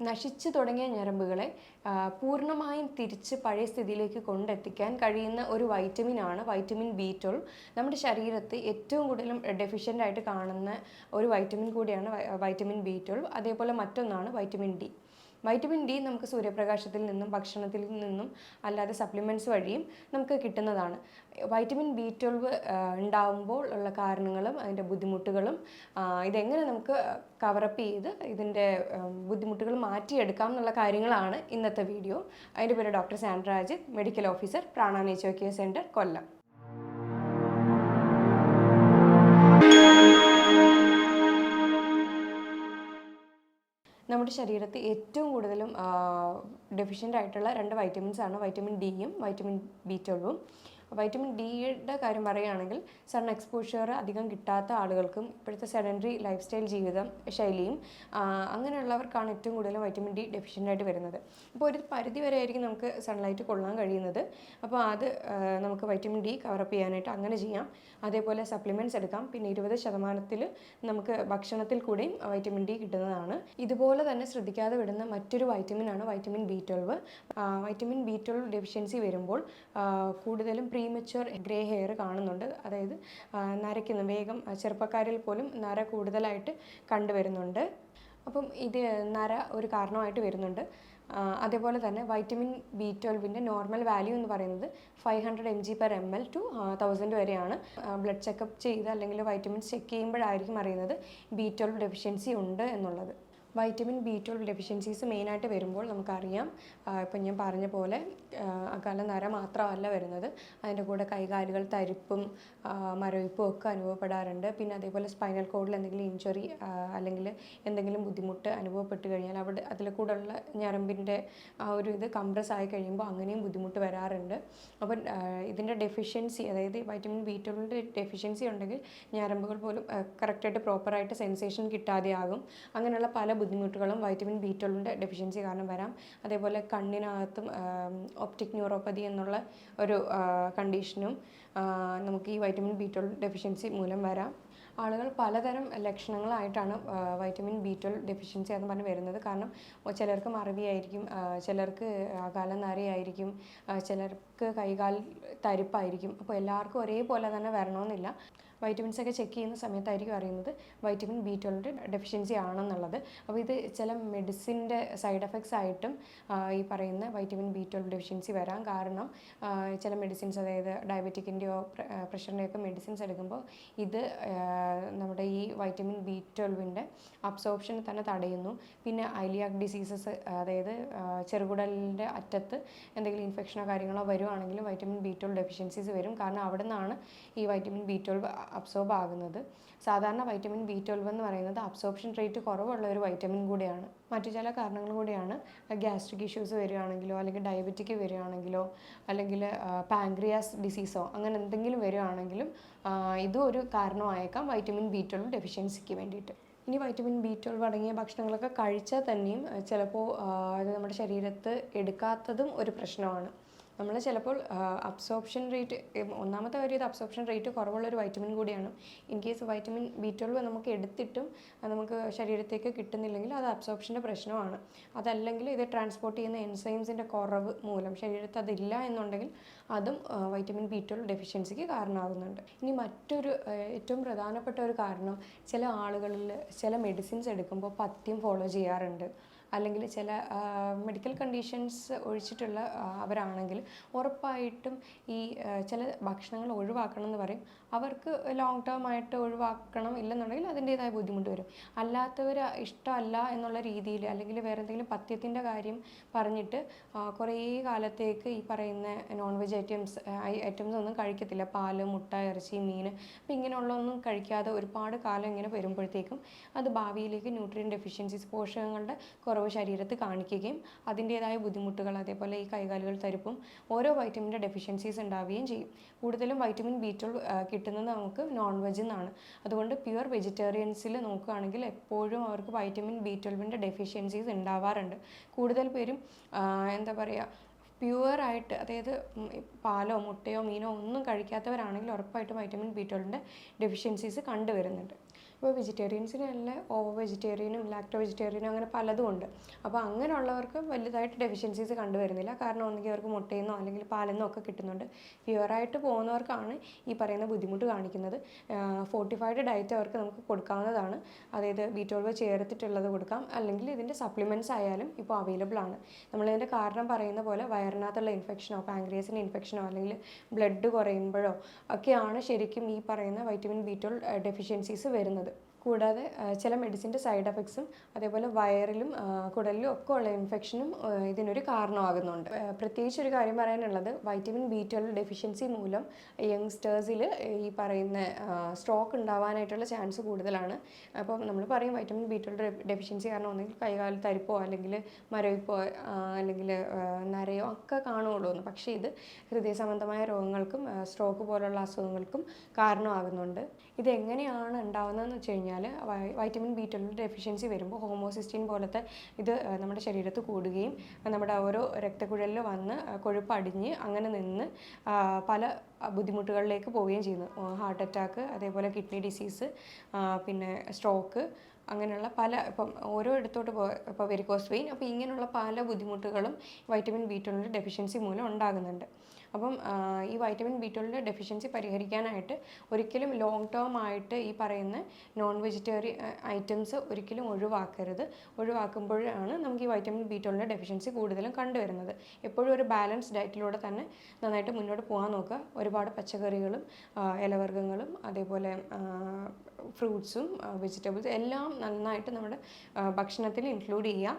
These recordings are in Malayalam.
നശിച്ചു തുടങ്ങിയ ഞരമ്പുകളെ പൂർണമായും തിരിച്ച് പഴയ സ്ഥിതിയിലേക്ക് കൊണ്ടെത്തിക്കാൻ കഴിയുന്ന ഒരു വൈറ്റമിൻ ആണ് വൈറ്റമിൻ ബി ട്വൽവ് നമ്മുടെ ശരീരത്ത് ഏറ്റവും കൂടുതലും ഡെഫിഷ്യന്റ് ആയിട്ട് കാണുന്ന ഒരു വൈറ്റമിൻ കൂടിയാണ് വൈറ്റമിൻ ബി ട്വൽവ് അതേപോലെ മറ്റൊന്നാണ് വൈറ്റമിൻ ഡി വൈറ്റമിൻ ഡി നമുക്ക് സൂര്യപ്രകാശത്തിൽ നിന്നും ഭക്ഷണത്തിൽ നിന്നും അല്ലാതെ സപ്ലിമെന്റ്സ് വഴിയും നമുക്ക് കിട്ടുന്നതാണ്. വൈറ്റമിൻ ബി ട്വൽവ് ഉണ്ടാകുമ്പോൾ ഉള്ള കാരണങ്ങളും അതിന്റെ ബുദ്ധിമുട്ടുകളും ഇതെങ്ങനെ നമുക്ക് കവറപ്പ് ചെയ്ത് ഇതിന്റെ ബുദ്ധിമുട്ടുകൾ മാറ്റിയെടുക്കാം എന്നുള്ള കാര്യങ്ങളാണ് ഇന്നത്തെ വീഡിയോ അതിന്റെ പേര് doctor Sandraj medical officer Prana Care Centre Kollam. നമ്മുടെ ശരീരത്തിൽ ഏറ്റവും കൂടുതലും ഡെഫിഷ്യന്റ് ആയിട്ടുള്ള രണ്ട് വൈറ്റമിൻസ് ആണ്. വൈറ്റമിൻ ഡിയും വൈറ്റമിൻ ബി ട്വൽവും വൈറ്റമിൻ ഡിയുടെ കാര്യം പറയുകയാണെങ്കിൽ സൺ എക്സ്പോഷർ അധികം കിട്ടാത്ത ആളുകൾക്കും ഇപ്പോഴത്തെ സെഡൻഡറി ലൈഫ് സ്റ്റൈൽ ജീവിതം ശൈലിയും അങ്ങനെയുള്ളവർക്കാണ് ഏറ്റവും കൂടുതലും വൈറ്റമിൻ ഡി ഡെഫിഷ്യന്റ് ആയിട്ട് വരുന്നത്. അപ്പോൾ ഒരു പരിധി വരെ ആയിരിക്കും നമുക്ക് സൺലൈറ്റ് കൊള്ളാൻ കഴിയുന്നത്. അപ്പോൾ അത് നമുക്ക് വൈറ്റമിൻ ഡി കവറപ്പ് ചെയ്യാനായിട്ട് അങ്ങനെ ചെയ്യാം. അതേപോലെ സപ്ലിമെന്റ്സ് എടുക്കാം. പിന്നെ ഇരുപത് ശതമാനത്തിൽ നമുക്ക് ഭക്ഷണത്തിൽ കൂടെയും വൈറ്റമിൻ ഡി കിട്ടുന്നതാണ്. ഇതുപോലെ തന്നെ ശ്രദ്ധിക്കാതെ വിടുന്ന മറ്റൊരു വൈറ്റമിൻ ആണ് vitamin B twelve vitamin B twelve deficiency വരുമ്പോൾ കൂടുതലും പ്രീമച്വർ ഗ്രേ ഹെയർ കാണുന്നുണ്ട്. അതായത് നരയ്ക്കുന്ന. വേഗം ചെറുപ്പക്കാരിൽ പോലും നര കൂടുതലായിട്ട് കണ്ടുവരുന്നുണ്ട്. അപ്പം ഇത് നര ഒരു കാരണമായിട്ട് വരുന്നുണ്ട്. അതേപോലെ തന്നെ വൈറ്റമിൻ ബി ട്വൽവിന്റെ നോർമൽ വാല്യൂ എന്ന് പറയുന്നത് five hundred M G per M L two thousand വരെയാണ് ബ്ലഡ് ചെക്കപ്പ് ചെയ്ത് അല്ലെങ്കിൽ വൈറ്റമിൻസ് ചെക്ക് ചെയ്യുമ്പോഴായിരിക്കും അറിയുന്നത് ബി ട്വൽവ് ഡെഫിഷ്യൻസി ഉണ്ട് എന്നുള്ളത്. വൈറ്റമിൻ ബി ട്വൽവ് ഡെഫിഷ്യൻസീസ് മെയിനായിട്ട് വരുമ്പോൾ നമുക്കറിയാം. ഇപ്പം ഞാൻ പറഞ്ഞ പോലെ അകാല നര മാത്രമല്ല വരുന്നത്. അതിന്റെ കൂടെ കൈകാലുകൾ തരിപ്പും മരവിപ്പും ഒക്കെ അനുഭവപ്പെടാറുണ്ട്. പിന്നെ അതേപോലെ സ്പൈനൽ കോഡിൽ എന്തെങ്കിലും ഇഞ്ചുറി അല്ലെങ്കിൽ എന്തെങ്കിലും ബുദ്ധിമുട്ട് അനുഭവപ്പെട്ട് കഴിഞ്ഞാൽ അവിടെ അതിൽ കൂടെയുള്ള ഞരമ്പിന്റെ ആ ഒരു ഇത് കംപ്രസ് ആയി കഴിയുമ്പോൾ അങ്ങനെയും ബുദ്ധിമുട്ട് വരാറുണ്ട്. അപ്പം ഇതിന്റെ ഡെഫിഷ്യൻസി അതായത് വൈറ്റമിൻ ബി ട്വൽവിന്റെ ഡെഫിഷ്യൻസി ഉണ്ടെങ്കിൽ ഞരമ്പുകൾ പോലും കറക്റ്റായിട്ട് പ്രോപ്പറായിട്ട് സെൻസേഷൻ കിട്ടാതെ ആകും അങ്ങനെയുള്ള പല ബുദ്ധിമുട്ടുകളും വൈറ്റമിൻ ബി ട്വൽവിന്റെ ഡെഫിഷ്യൻസി കാരണം വരാം. അതേപോലെ കണ്ണിനകത്തും ഒപ്റ്റിക് ന്യൂറോപ്പതി എന്നുള്ള ഒരു കണ്ടീഷനും നമുക്ക് ഈ വൈറ്റമിൻ ബി ട്വൽവ് ഡെഫിഷ്യൻസി മൂലം വരാം. ആളുകൾ പലതരം ലക്ഷണങ്ങളായിട്ടാണ് വൈറ്റമിൻ ബി ട്വൽവ് ഡെഫിഷ്യൻസി എന്ന് പറഞ്ഞ് വരുന്നത്. കാരണം ചിലർക്ക് മറവിയായിരിക്കും ചിലർക്ക് അകാല നരയായിരിക്കും ചിലർക്ക് കൈകാൽ തരിപ്പായിരിക്കും. അപ്പോൾ എല്ലാവർക്കും ഒരേപോലെ തന്നെ വരണമെന്നില്ല. വൈറ്റമിൻസ് ഒക്കെ ചെക്ക് ചെയ്യുന്ന സമയത്തായിരിക്കും അറിയുന്നത് വൈറ്റമിൻ ബി ട്വൽവിന്റെ ഡെഫിഷ്യൻസി ആണെന്നുള്ളത്. അപ്പോൾ ഇത് ചില മെഡിസിന്റെ സൈഡ് എഫക്ട്സ് ആയിട്ടും ഈ പറയുന്ന വൈറ്റമിൻ ബി ട്വൽവ് ഡെഫിഷ്യൻസി വരാം കാരണം ചില മെഡിസിൻസ് അതായത് ഡയബറ്റിക്കിന്റെയോ പ്രഷറിന്റെയൊക്കെ മെഡിസിൻസ് എടുക്കുമ്പോൾ ഇത് വൈറ്റമിൻ ബി ട്വൽവിന്റെ അബ്സോർപ്ഷൻ തന്നെ തടയുന്നു. പിന്നെ ഐലിയാക് ഡിസീസസ് അതായത് ചെറുകുടലിന്റെ അറ്റത്ത് എന്തെങ്കിലും ഇൻഫെക്ഷനോ കാര്യങ്ങളോ വരുവാണെങ്കിൽ വൈറ്റമിൻ ബി ട്വൽവ് ഡെഫിഷ്യൻസീസ് വരും. കാരണം അവിടെ നിന്നാണ് ഈ വൈറ്റമിൻ ബി ട്വൽവ് അബ്സോർബ് ആകുന്നത്. സാധാരണ വൈറ്റമിൻ ബി ട്വൽവ് എന്ന് പറയുന്നത് അബ്സോർപ്ഷൻ റേറ്റ് കുറവുള്ള ഒരു വൈറ്റമിൻ കൂടിയാണ്. മറ്റു ചില കാരണങ്ങൾ കൂടിയാണ്. ഗ്യാസ്ട്രിക് ഇഷ്യൂസ് വരികയാണെങ്കിലോ അല്ലെങ്കിൽ ഡയബറ്റിക് വരികയാണെങ്കിലോ അല്ലെങ്കിൽ പാങ്ക്രിയാസ് ഡിസീസോ അങ്ങനെ എന്തെങ്കിലും വരികയാണെങ്കിലും ഇതും ഒരു കാരണമായേക്കാം വൈറ്റമിൻ ബി ട്വൽവ് ഡെഫിഷ്യൻസിക്ക് വേണ്ടിയിട്ട്. ഇനി വൈറ്റമിൻ ബി ട്വൽവ് അടങ്ങിയ ഭക്ഷണങ്ങളൊക്കെ കഴിച്ചാൽ തന്നെയും ചിലപ്പോൾ അത് നമ്മുടെ ശരീരത്ത് എടുക്കാത്തതും ഒരു പ്രശ്നമാണ്. നമ്മൾ ചിലപ്പോൾ അബ്സോർപ്ഷൻ റേറ്റ് ഒന്നാമത്തെ കാര്യം ഇത് അബ്സോർപ്ഷൻ റേറ്റ് കുറവുള്ള ഒരു വൈറ്റമിൻ കൂടിയാണ്. In case vitamin B twelve നമുക്ക് എടുത്തിട്ടും നമുക്ക് ശരീരത്തേക്ക് കിട്ടുന്നില്ലെങ്കിൽ അത് അബ്സോർപ്ഷന്റെ പ്രശ്നമാണ്. അതല്ലെങ്കിൽ ഇത് ട്രാൻസ്പോർട്ട് ചെയ്യുന്ന എൻസൈംസിന്റെ കുറവ് മൂലം ശരീരത്തിൽ അതില്ല എന്നുണ്ടെങ്കിൽ അതും വൈറ്റമിൻ ബി ട്വൽവ് ഡെഫിഷ്യൻസിക്ക് കാരണമാകുന്നുണ്ട്. ഇനി മറ്റൊരു ഏറ്റവും പ്രധാനപ്പെട്ട ഒരു കാരണം ചില ആളുകളിൽ ചില മെഡിസിൻസ് എടുക്കുമ്പോൾ പഥ്യം ഫോളോ ചെയ്യാറുണ്ട്. അല്ലെങ്കിൽ ചില മെഡിക്കൽ കണ്ടീഷൻസ് ഒഴിച്ചിട്ടുള്ള അവരാണെങ്കിൽ ഉറപ്പായിട്ടും ഈ ചില ഭക്ഷണങ്ങൾ ഒഴിവാക്കണം എന്ന് പറയും. അവർക്ക് ലോങ് ടേം ആയിട്ട് ഒഴിവാക്കണം ഇല്ലെന്നുണ്ടെങ്കിൽ അതിന്റേതായ ബുദ്ധിമുട്ട് വരും. അല്ലാത്തവർ ഇഷ്ടമല്ല എന്നുള്ള രീതിയിൽ അല്ലെങ്കിൽ വേറെ എന്തെങ്കിലും പഥ്യത്തിന്റെ കാര്യം പറഞ്ഞിട്ട് കുറേ കാലത്തേക്ക് ഈ പറയുന്ന നോൺ വെജ് ഐറ്റംസ് ഐറ്റംസ് ഒന്നും കഴിക്കത്തില്ല. പാൽ മുട്ട ഇറച്ചി മീൻ അപ്പം ഇങ്ങനെയുള്ളതൊന്നും കഴിക്കാതെ ഒരുപാട് കാലം ഇങ്ങനെ വരുമ്പോഴത്തേക്കും അത് ഭാവിയിലേക്ക് ന്യൂട്രിയൻ ഡെഫിഷ്യൻസീസ് പോഷകങ്ങളുടെ കുറവ് ശരീരത്ത് കാണിക്കുകയും അതിന്റേതായ ബുദ്ധിമുട്ടുകൾ അതേപോലെ ഈ കൈകാലുകൾ തരിപ്പും ഓരോ വൈറ്റമിന്റെ ഡെഫിഷ്യൻസീസ് ഉണ്ടാവുകയും ചെയ്യും. കൂടുതലും വൈറ്റമിൻ ബി ട്വൽവ് കിട്ടുന്നത് നമുക്ക് നോൺ വെജിൽ നിന്നാണ് അതുകൊണ്ട് പ്യുവർ വെജിറ്റേറിയൻസിൽ നോക്കുകയാണെങ്കിൽ എപ്പോഴും അവർക്ക് വൈറ്റമിൻ ബി ട്വൽവിന്റെ ഡെഫിഷ്യൻസീസ് ഉണ്ടാവാറുണ്ട്. കൂടുതൽ പേരും എന്താ പറയുക പ്യുവറായിട്ട് അതായത് പാലോ മുട്ടയോ മീനോ ഒന്നും കഴിക്കാത്തവരാണെങ്കിൽ ഉറപ്പായിട്ടും വൈറ്റമിൻ ബി ട്വൽവിന്റെ ഡെഫിഷ്യൻസീസ് കണ്ടുവരുന്നുണ്ട്. ഇപ്പോൾ വെജിറ്റേറിയൻസിന് തന്നെ ഓവർ വെജിറ്റേറിയനും ലാക്ടോ വെജിറ്റേറിയനും അങ്ങനെ പലതും ഉണ്ട്. അപ്പോൾ അങ്ങനെയുള്ളവർക്ക് വലുതായിട്ട് ഡെഫിഷ്യൻസീസ് കണ്ടുവരുന്നില്ല. കാരണം ഒന്നുകിൽ അവർക്ക് മുട്ടയിൽ നിന്നോ അല്ലെങ്കിൽ പാലിൽ നിന്നോ ഒക്കെ കിട്ടുന്നുണ്ട്. പ്യുവറായിട്ട് പോകുന്നവർക്കാണ് ഈ പറയുന്ന ബുദ്ധിമുട്ട് കാണിക്കുന്നത്. ഫോർട്ടിഫൈഡ് ഡയറ്റ് അവർക്ക് നമുക്ക് കൊടുക്കാവുന്നതാണ്. അതായത് ബി ട്വൽവ് ചേർത്തിട്ടുള്ളത് കൊടുക്കാം. അല്ലെങ്കിൽ ഇതിന്റെ സപ്ലിമെന്റ്സ് ആയാലും ഇപ്പോൾ അവൈലബിൾ ആണ്. നമ്മളിതിന്റെ കാരണം പറയുന്ന പോലെ വയറിനകത്തുള്ള ഇൻഫെക്ഷനോ പാങ്ക്രിയസിന്റെ ഇൻഫെക്ഷനോ അല്ലെങ്കിൽ ബ്ലഡ് കുറയുമ്പോഴോ ഒക്കെയാണ് ശരിക്കും ഈ പറയുന്ന വൈറ്റമിൻ ബി ട്വൽവ് ഡെഫിഷ്യൻസീസ് വരുന്നത്. düşündü. കൂടാതെ ചില മെഡിസിന്റെ സൈഡ് എഫക്ട്സും അതേപോലെ വയറിലും കുടലിലും ഒക്കെ ഉള്ള ഇൻഫെക്ഷനും ഇതിനൊരു കാരണമാകുന്നുണ്ട്. പ്രത്യേകിച്ച് ഒരു കാര്യം പറയാനുള്ളത് വൈറ്റമിൻ ബി ട്വൽവ് ഡെഫിഷ്യൻസി മൂലം യങ്സ്റ്റേഴ്സിൽ ഈ പറയുന്ന സ്ട്രോക്ക് ഉണ്ടാവാനായിട്ടുള്ള ചാൻസ് കൂടുതലാണ്. അപ്പോൾ നമ്മൾ പറയും വൈറ്റമിൻ ബി ട്വൽവ് ഡെഫിഷ്യൻസി കാരണം ഒന്നെങ്കിൽ കൈകാല തരിപ്പോ അല്ലെങ്കിൽ മരവിപ്പോ അല്ലെങ്കിൽ നരയോ ഒക്കെ കാണുകയുള്ളൂ എന്ന്. പക്ഷേ ഇത് ഹൃദയ സംബന്ധമായ രോഗങ്ങൾക്കും സ്ട്രോക്ക് പോലുള്ള അസുഖങ്ങൾക്കും കാരണമാകുന്നുണ്ട്. ഇത് എങ്ങനെയാണ് വെച്ച് കഴിഞ്ഞാൽ വൈറ്റമിൻ ബി ട്വൽവ് ഡെഫിഷ്യൻസി വരുമ്പോൾ ഹോമോസിസ്റ്റീൻ പോലത്തെ ഇത് നമ്മുടെ ശരീരത്ത് കൂടുകയും നമ്മുടെ ഓരോ രക്തക്കുഴലിൽ വന്ന് കൊഴുപ്പ് അടിഞ്ഞ് അങ്ങനെ നിന്ന് പല ബുദ്ധിമുട്ടുകളിലേക്ക് പോവുകയും ചെയ്യുന്നു. ഹാർട്ട് അറ്റാക്ക് അതേപോലെ കിഡ്നി ഡിസീസ് പിന്നെ സ്ട്രോക്ക് അങ്ങനെയുള്ള പല ഇപ്പം ഓരോ ഇടത്തോട്ട് പോ ഇപ്പോൾ വെരിക്കോസ് വെയിൻ അപ്പോൾ ഇങ്ങനെയുള്ള പല ബുദ്ധിമുട്ടുകളും വൈറ്റമിൻ ബി ട്വൽവിന്റെ ഡെഫിഷ്യൻസി മൂലം ഉണ്ടാകുന്നുണ്ട്. അപ്പം ഈ വൈറ്റമിൻ ബി ട്വൽവിന്റെ ഡെഫിഷ്യൻസി പരിഹരിക്കാനായിട്ട് ഒരിക്കലും ലോങ് ടേം ആയിട്ട് ഈ പറയുന്ന നോൺ വെജിറ്റേറിയൻ ഐറ്റംസ് ഒരിക്കലും ഒഴിവാക്കരുത്. ഒഴിവാക്കുമ്പോഴാണ് നമുക്ക് ഈ വൈറ്റമിൻ ബി ട്വൽവിന്റെ ഡെഫിഷ്യൻസി കൂടുതലും കണ്ടുവരുന്നത്. എപ്പോഴും ഒരു ബാലൻസ് ഡയറ്റിലൂടെ തന്നെ നന്നായിട്ട് മുന്നോട്ട് പോകാൻ നോക്കുക. ഒരുപാട് പച്ചക്കറികളും ഇലവർഗങ്ങളും അതേപോലെ ഫ്രൂട്ട്സും വെജിറ്റബിൾസും എല്ലാം നന്നായിട്ട് നമ്മുടെ ഭക്ഷണത്തിൽ ഇൻക്ലൂഡ് ചെയ്യുക.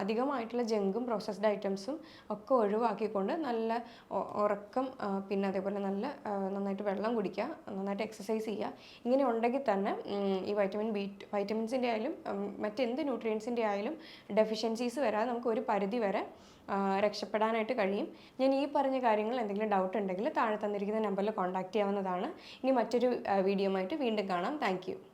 അധികമായിട്ടുള്ള ജങ്കും പ്രോസസ്ഡ് ഐറ്റംസും ഒക്കെ ഒഴിവാക്കിക്കൊണ്ട് നല്ല ഉറക്കം പിന്നെ അതേപോലെ നല്ല നന്നായിട്ട് വെള്ളം കുടിക്കുക നന്നായിട്ട് എക്സസൈസ് ചെയ്യുക. ഇങ്ങനെ ഉണ്ടെങ്കിൽ തന്നെ ഈ വൈറ്റമിൻ ബി വൈറ്റമിൻസിന്റെ ആയാലും മറ്റെന്ത് ന്യൂട്രിയൻസിന്റെ ആയാലും ഡെഫിഷ്യൻസീസ് വരാതെ നമുക്ക് ഒരു പരിധി വരെ രക്ഷപ്പെടാനായിട്ട് കഴിയും. ഞാൻ ഈ പറഞ്ഞ കാര്യങ്ങൾ എന്തെങ്കിലും ഡൗട്ട് ഉണ്ടെങ്കിൽ താഴെ തന്നിരിക്കുന്ന നമ്പറിൽ കോൺടാക്റ്റ് ചെയ്യാവുന്നതാണ്. ഇനി മറ്റൊരു വീഡിയോ ആയിട്ട് വീണ്ടും കാണാം. താങ്ക്